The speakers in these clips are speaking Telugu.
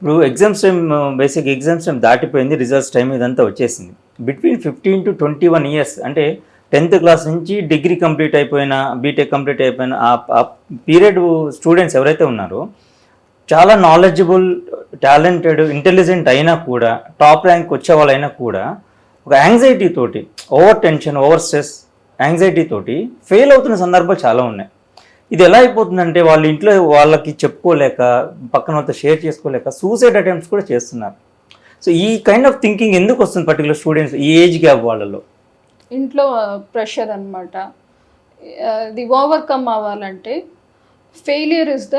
ఇప్పుడు exams time basic exams time దాటిపోయింది రిజల్ట్స్ టైం ఇదంతా వచ్చేసింది. Between fifteen to twenty one years అంటే టెన్త్ క్లాస్ నుంచి డిగ్రీ కంప్లీట్ అయిపోయిన బీటెక్ కంప్లీట్ అయిపోయిన ఆ పీరియడ్ స్టూడెంట్స్ ఎవరైతే ఉన్నారో చాలా నాలెడ్జబుల్ టాలెంటెడ్ ఇంటెలిజెంట్ అయినా కూడా టాప్ ర్యాంక్ వచ్చేవాళ్ళైనా కూడా ఒక యాంగ్జైటీ తోటి over tension over stress anxiety తోటి ఫెయిల్ అవుతున్న సందర్భాలు చాలా ఉన్నాయి. ఇది ఎలా అయిపోతుందంటే వాళ్ళ ఇంట్లో వాళ్ళకి చెప్పుకోలేక పక్కన వాళ్ళతో షేర్ చేసుకోలేక సూసైడ్ అటెంప్ట్స్ కూడా చేస్తున్నారు. సో ఈ కైండ్ ఆఫ్ థింకింగ్ ఎందుకు వస్తుంది పర్టికులర్ స్టూడెంట్స్ ఈ ఏజ్ గ్యాప్ వాళ్ళలో? ఇంట్లో ప్రెషర్ అనమాట ఇది ఓవర్కమ్ అవ్వాలంటే failure is the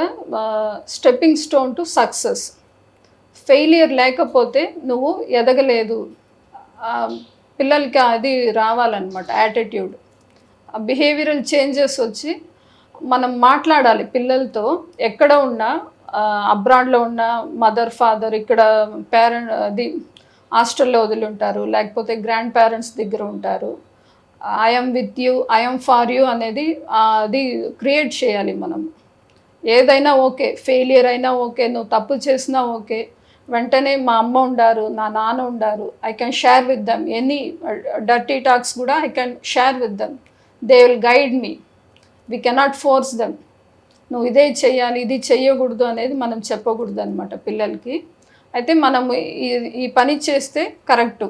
stepping stone to success failure లేకపోతే నువ్వు ఎదగలేదు. పిల్లలకి అది రావాలన్నమాట యాటిట్యూడ్ బిహేవియరల్ చేంజెస్ వచ్చి మనం మాట్లాడాలి పిల్లలతో ఎక్కడ ఉన్నా అబ్రాడ్లో ఉన్న మదర్ ఫాదర్ ఇక్కడ పేరెంట్ అది హాస్టల్లో వదిలి ఉంటారు లేకపోతే గ్రాండ్ పేరెంట్స్ దగ్గర ఉంటారు. I'm with you I'm for you అనేది అది క్రియేట్ చేయాలి మనం. ఏదైనా ఓకే ఫెయిలియర్ అయినా ఓకే నువ్వు తప్పు చేసినా ఓకే వెంటనే మా అమ్మ ఉండారు నా నాన్న ఉండారు I can share with them any dirty talks కూడా I can share with them they will guide me we cannot force them నువ్వు ఇదే చేయాలి ఇది చేయకూడదు అనేది మనం చెప్పకూడదు అనమాట పిల్లలకి. అయితే మనం ఈ ఈ పని చేస్తే కరెక్టు.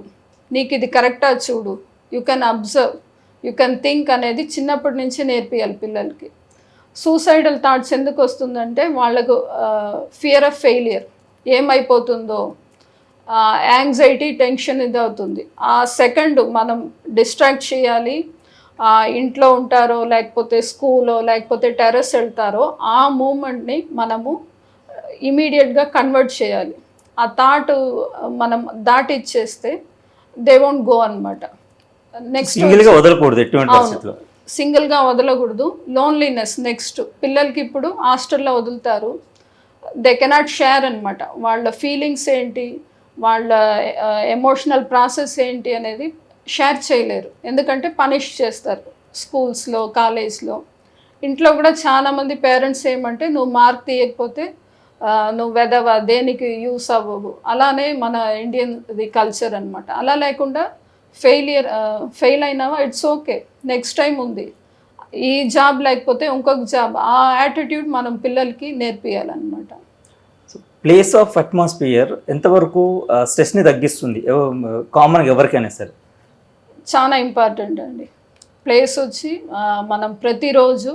నీకు ఇది కరెక్టా చూడు. You can observe you can think అనేది చిన్నప్పటి నుంచి నేర్పియాలి పిల్లలకి. సూసైడల్ థాట్స్ ఎందుకు వస్తుందంటే వాళ్ళకు ఫియర్ ఆఫ్ ఫెయిలియర్ ఏమైపోతుందో యాంగ్జైటీ టెన్షన్ ఇది అవుతుంది. ఆ సెకండ్ మనం డిస్ట్రాక్ట్ చేయాలి ఇంట్లో ఉంటారో లేకపోతే స్కూలో లేకపోతే టెర్రస్ వెళ్తారో ఆ మూమెంట్ని మనము ఇమీడియట్గా కన్వర్ట్ చేయాలి. ఆ థాట్ మనం దాటిచ్చేస్తే దే వోంట్ గో అనమాట నెక్స్ట్ సింగిల్గా వదలకూడదు ఎటువంటి పరిస్థితిలో? సింగిల్గా వదలకూడదు. లోన్లీనెస్ నెక్స్ట్ పిల్లలకి ఇప్పుడు హాస్టల్లో వదులుతారు. దే కెనాట్ షేర్ అనమాట వాళ్ళ ఫీలింగ్స్ ఏంటి? వాళ్ళ ఎమోషనల్ ప్రాసెస్ ఏంటి అనేది షేర్ చేయలేరు. ఎందుకంటే పనిష్ చేస్తారు. స్కూల్స్లో కాలేజ్లో. ఇంట్లో కూడా చాలామంది పేరెంట్స్ ఏమంటే నువ్వు మార్క్ తీయకపోతే నువ్వు వెదవ దేనికి యూస్ అవ్వవు. అలానే మన ఇండియన్ ఇది కల్చర్ అనమాట అలా లేకుండా ఫెయిలియర్ ఫెయిల్ అయినావా ఇట్స్ ఓకే. నెక్స్ట్ టైం ఉంది. ఈ జాబ్ లేకపోతే ఇంకొక జాబ్. ఆ యాటిట్యూడ్ మనం పిల్లలకి నేర్పియాలన్నమాట. ప్లేస్ ఆఫ్ అట్మాస్ఫియర్ ఎంతవరకు స్ట్రెస్ని తగ్గిస్తుంది? కామన్ ఎవరికైనా సరే. చాలా ఇంపార్టెంట్ అండి. ప్లేస్ వచ్చి మనం ప్రతిరోజు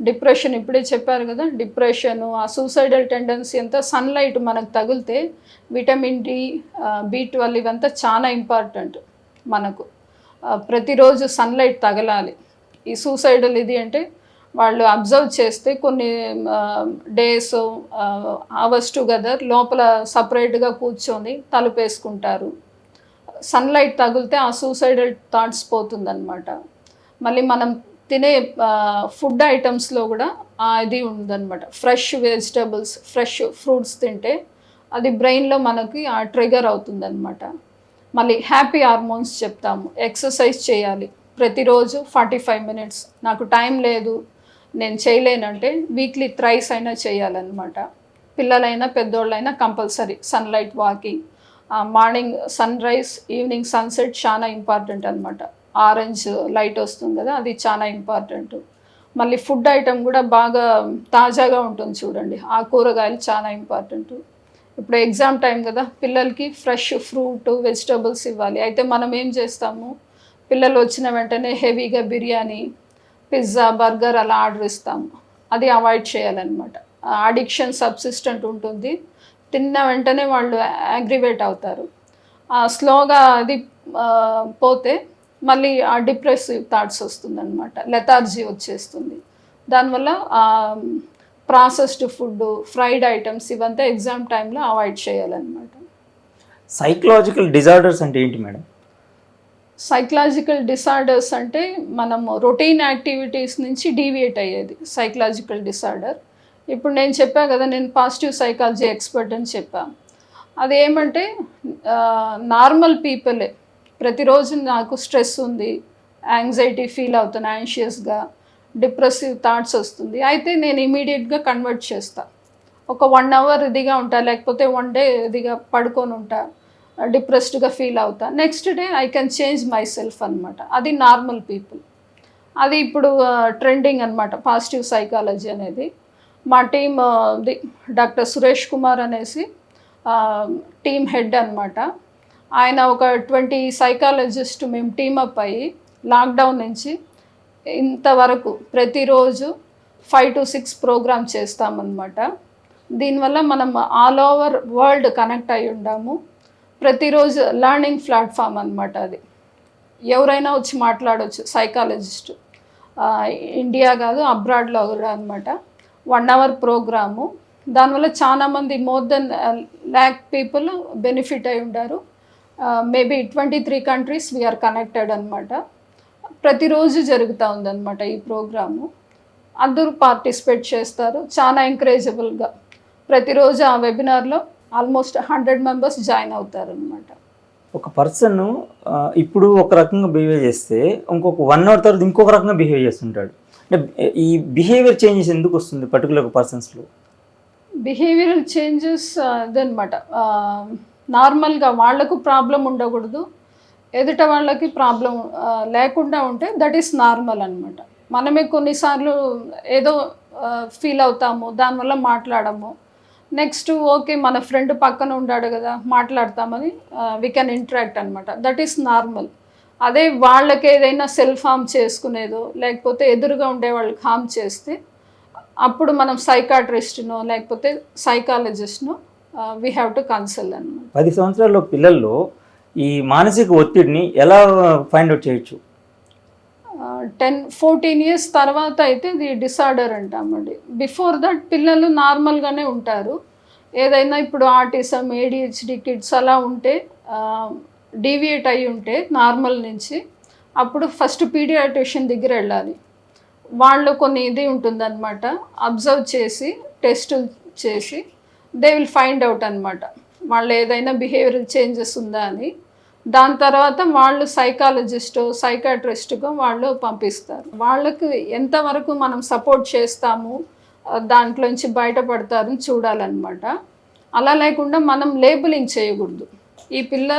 డిప్రెషన్ ఇప్పుడే చెప్పారు కదా డిప్రెషన్ ఆ సూసైడల్ టెండెన్సీ అంతా సన్లైట్ మనకు తగిలితే విటమిన్ డి బీ ట్వెల్వ్ ఇవంతా చాలా ఇంపార్టెంట్ మనకు. ప్రతిరోజు సన్లైట్ తగలాలి. ఈ సూసైడల్ ఇది అంటే వాళ్ళు అబ్జర్వ్ చేస్తే కొన్ని డేస్ అవర్స్ టుగెదర్ లోపల సపరేట్గా కూర్చొని తలుపేసుకుంటారు. సన్లైట్ తగిలితే ఆ సూసైడల్ థాట్స్ పోతుందన్నమాట. మళ్ళీ మనం తినే ఫుడ్ ఐటమ్స్లో కూడా ఆ ఇది ఉందన్నమాట. ఫ్రెష్ వెజిటబుల్స్ ఫ్రెష్ ఫ్రూట్స్ తింటే అది బ్రెయిన్లో మనకి ఆ ట్రిగర్ అవుతుందన్నమాట. మళ్ళీ హ్యాపీ హార్మోన్స్ చెప్తాము. ఎక్సర్సైజ్ చేయాలి. ప్రతిరోజు ఫార్టీ ఫైవ్ మినిట్స్ నాకు టైం లేదు. నేను చేయలేనంటే వీక్లీ థ్రైస్ అయినా చేయాలన్నమాట. పిల్లలైనా పెద్దోళ్ళైనా compulsory sunlight walking morning sun rise evening sunset చాలా ఇంపార్టెంట్ అనమాట ఆరెంజ్ లైట్ వస్తుంది కదా అది చాలా ఇంపార్టెంట్. మళ్ళీ ఫుడ్ ఐటమ్ కూడా బాగా తాజాగా ఉంటుంది చూడండి. ఆ కూరగాయలు చాలా ఇంపార్టెంట్. ఇప్పుడు ఎగ్జామ్ టైం కదా పిల్లలకి ఫ్రెష్ ఫ్రూట్ వెజిటబుల్స్ ఇవ్వాలి. అయితే మనం ఏం చేస్తాము? పిల్లలు వచ్చిన వెంటనే హెవీగా బిర్యానీ పిజ్జా బర్గర్ అలా ఆర్డర్ ఇస్తాము. అది అవాయిడ్ చేయాలన్నమాట. అడిక్షన్ సబ్సిస్టెంట్ ఉంటుంది. తిన్న వెంటనే వాళ్ళు అగ్రివేట్ అవుతారు. స్లోగా అది పోతే మళ్ళీ ఆ డిప్రెసివ్ థాట్స్ వస్తుందన్నమాట. లెథార్జీ వచ్చేస్తుంది. దానివల్ల ప్రాసెస్డ్ ఫుడ్ ఫ్రైడ్ ఐటమ్స్ ఇవంతా ఎగ్జామ్ టైంలో అవాయిడ్ చేయాలన్నమాట. సైకలాజికల్ డిజార్డర్స్ అంటే ఏంటి మేడం? సైకలాజికల్ డిసార్డర్స్ అంటే మనం రొటీన్ యాక్టివిటీస్ నుంచి డీవియేట్ అయ్యేది. సైకలాజికల్ డిసార్డర్ ఇప్పుడు నేను చెప్పా కదా నేను పాజిటివ్ సైకాలజీ ఎక్స్పర్ట్ అని చెప్పా. అదేమంటే నార్మల్ పీపులే ప్రతిరోజు నాకు స్ట్రెస్ ఉంది యాంగ్జైటీ ఫీల్ అవుతాను యాంషియస్గా డిప్రెసివ్ థాట్స్ వస్తుంది. అయితే నేను ఇమీడియట్గా కన్వర్ట్ చేస్తా. ఒక వన్ అవర్ ఇదిగా ఉంటా లేకపోతే వన్ డే ఇదిగా పడుకొని ఉంటా డిప్రెస్డ్గా ఫీల్ అవుతా. Next day I can change myself అనమాట అది నార్మల్ పీపుల్ అది ఇప్పుడు ట్రెండింగ్ అనమాట పాజిటివ్ సైకాలజీ అనేది. మా team the doctor Suresh Kumar అనేసి టీమ్ హెడ్ అనమాట ఆయన ఒక ట్వంటీ సైకాలజిస్ట్ మేము టీమప్ అయ్యి లాక్డౌన్ నుంచి ఇంతవరకు ప్రతిరోజు ఫైవ్ టు సిక్స్ ప్రోగ్రామ్ చేస్తామన్నమాట. దీనివల్ల మనం ఆల్ ఓవర్ వరల్డ్ కనెక్ట్ అయి ఉండాము. ప్రతిరోజు లర్నింగ్ ప్లాట్ఫామ్ అనమాట అది. ఎవరైనా వచ్చి మాట్లాడవచ్చు సైకాలజిస్ట్. ఇండియా కాదు అబ్రాడ్లో కూడా అనమాట వన్ అవర్ ప్రోగ్రాము. దానివల్ల చాలామంది more than lakh people benefit అయి ఉండారు. Maybe twenty three countries we are connected అనమాట ప్రతిరోజు జరుగుతూ ఉందన్నమాట ఈ ప్రోగ్రాము. అందరూ పార్టిసిపేట్ చేస్తారు. చాలా ఎంకరేజబుల్గా. ప్రతిరోజు ఆ వెబినార్లో ఆల్మోస్ట్ హండ్రెడ్ మెంబర్స్ జాయిన్ అవుతారనమాట ఒక పర్సన్ ఇప్పుడు ఒక రకంగా బిహేవ్ చేస్తే ఇంకొక వన్ అవర్ తర్వాత ఇంకొక రకంగా బిహేవ్ చేస్తుంటాడు. అంటే ఈ బిహేవియర్ చేంజెస్ ఎందుకు వస్తుంది పర్టికులర్ పర్సన్స్లో బిహేవియరల్ చేంజెస్ అదనమాట నార్మల్గా వాళ్ళకు ప్రాబ్లం ఉండకూడదు ఎదుట వాళ్ళకి ప్రాబ్లం లేకుండా ఉంటే దట్ ఈస్ నార్మల్ అనమాట మనమే కొన్నిసార్లు ఏదో ఫీల్ అవుతాము దానివల్ల మాట్లాడము నెక్స్ట్ ఓకే మన ఫ్రెండ్ పక్కన ఉన్నాడు కదా మాట్లాడతామని వి కెన్ ఇంటరాక్ట్ అనమాట దట్ ఈస్ నార్మల్ అదే వాళ్ళకి ఏదైనా సెల్ఫ్ హామ్ చేసుకునేదో లేకపోతే ఎదురుగా ఉండే వాళ్ళకి హామ్ చేస్తే అప్పుడు మనం సైకాట్రిస్ట్నో లేకపోతే సైకాలజిస్ట్నో వీ హ్యావ్ టు కన్సల్ట్ అనమాట పది సంవత్సరాల్లో పిల్లల్లో ఈ మానసిక ఒత్తిడిని ఎలా ఫైండ్ అవుట్ చేయొచ్చు? టెన్ ఫోర్టీన్ ఇయర్స్ తర్వాత అయితే ఇది డిసార్డర్ అంటామండి బిఫోర్ దట్ పిల్లలు నార్మల్గానే ఉంటారు. ఏదైనా ఇప్పుడు ఆర్టిజం ఏడిహెచ్డి కిడ్స్ అలా ఉంటే డీవియేట్ అయి ఉంటే నార్మల్ నుంచి అప్పుడు ఫస్ట్ పీడియాట్రిషియన్ దగ్గర వెళ్ళాలి. వాళ్ళు కొన్ని ఇది ఉంటుందన్నమాట. అబ్జర్వ్ చేసి టెస్టులు చేసి దే విల్ ఫైండ్ అవుట్ అనమాట వాళ్ళు ఏదైనా బిహేవియర్ చేంజెస్ ఉందా అని. దాని తర్వాత వాళ్ళు సైకాలజిస్ట్ సైకాట్రిస్ట్గా వాళ్ళు పంపిస్తారు. వాళ్ళకి ఎంతవరకు మనం సపోర్ట్ చేస్తాము దాంట్లోంచి బయటపడతారని చూడాలన్నమాట. అలా లేకుండా మనం లేబులింగ్ చేయకూడదు. ఈ పిల్ల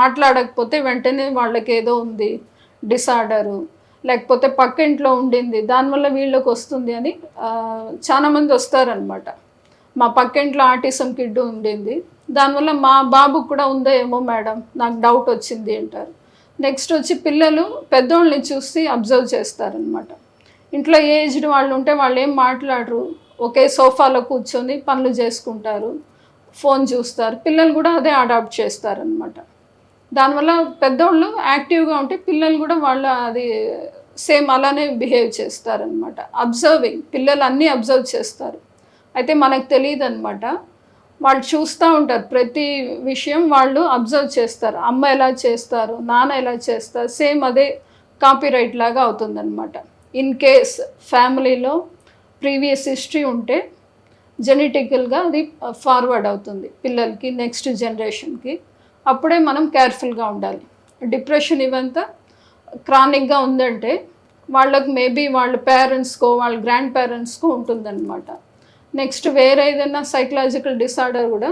మాట్లాడకపోతే వెంటనే వాళ్ళకి ఏదో ఉంది డిసార్డరు లేకపోతే పక్కింట్లో ఉండింది దానివల్ల వీళ్ళకి వస్తుంది అని చాలామంది వస్తారనమాట మా పక్కింట్లో ఆటిసం కిడ్ ఉండింది దానివల్ల మా బాబుకు కూడా ఉందో ఏమో మేడం. నాకు డౌట్ వచ్చింది అంటారు. నెక్స్ట్ వచ్చి పిల్లలు పెద్దోళ్ళని చూసి అబ్జర్వ్ చేస్తారనమాట ఇంట్లో ఏజ్డ్ వాళ్ళు ఉంటే వాళ్ళు ఏం మాట్లాడరు. ఒకే సోఫాలో కూర్చొని పనులు చేసుకుంటారు. ఫోన్ చూస్తారు. పిల్లలు కూడా అదే అడాప్ట్ చేస్తారనమాట దానివల్ల పెద్దోళ్ళు యాక్టివ్గా ఉంటే పిల్లలు కూడా వాళ్ళు అది సేమ్ అలానే బిహేవ్ చేస్తారనమాట అబ్జర్వింగ్ పిల్లలు అన్నీ అబ్జర్వ్ చేస్తారు. అయితే మనకు తెలియదు అనమాట వాళ్ళు చూస్తూ ఉంటారు. ప్రతి విషయం వాళ్ళు అబ్జర్వ్ చేస్తారు. అమ్మ ఎలా చేస్తారు? నాన్న ఎలా చేస్తారు? సేమ్ అదే కాపీరైట్ లాగా అవుతుందన్నమాట. ఇన్ కేస్ ఫ్యామిలీలో ప్రీవియస్ హిస్టరీ ఉంటే జెనెటికల్గా అది ఫార్వర్డ్ అవుతుంది పిల్లలకి నెక్స్ట్ జనరేషన్కి. అప్పుడే మనం కేర్ఫుల్గా ఉండాలి. డిప్రెషన్ ఇవంతా క్రానిక్గా ఉందంటే వాళ్ళకు మేబీ వాళ్ళ పేరెంట్స్కో వాళ్ళ గ్రాండ్ పేరెంట్స్కో ఉంటుందన్నమాట. నెక్స్ట్ వేరే ఏదైనా సైకలాజికల్ డిసార్డర్ కూడా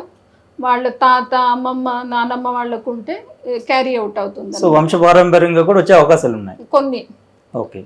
వాళ్ళ తాత అమ్మమ్మ నానమ్మ వాళ్ళకు ఉంటే క్యారీ అవుట్ అవుతుంది సో వంశపారంపర్యంగా కూడా వచ్చే అవకాశాలు ఉన్నాయి కొన్ని. ఓకే.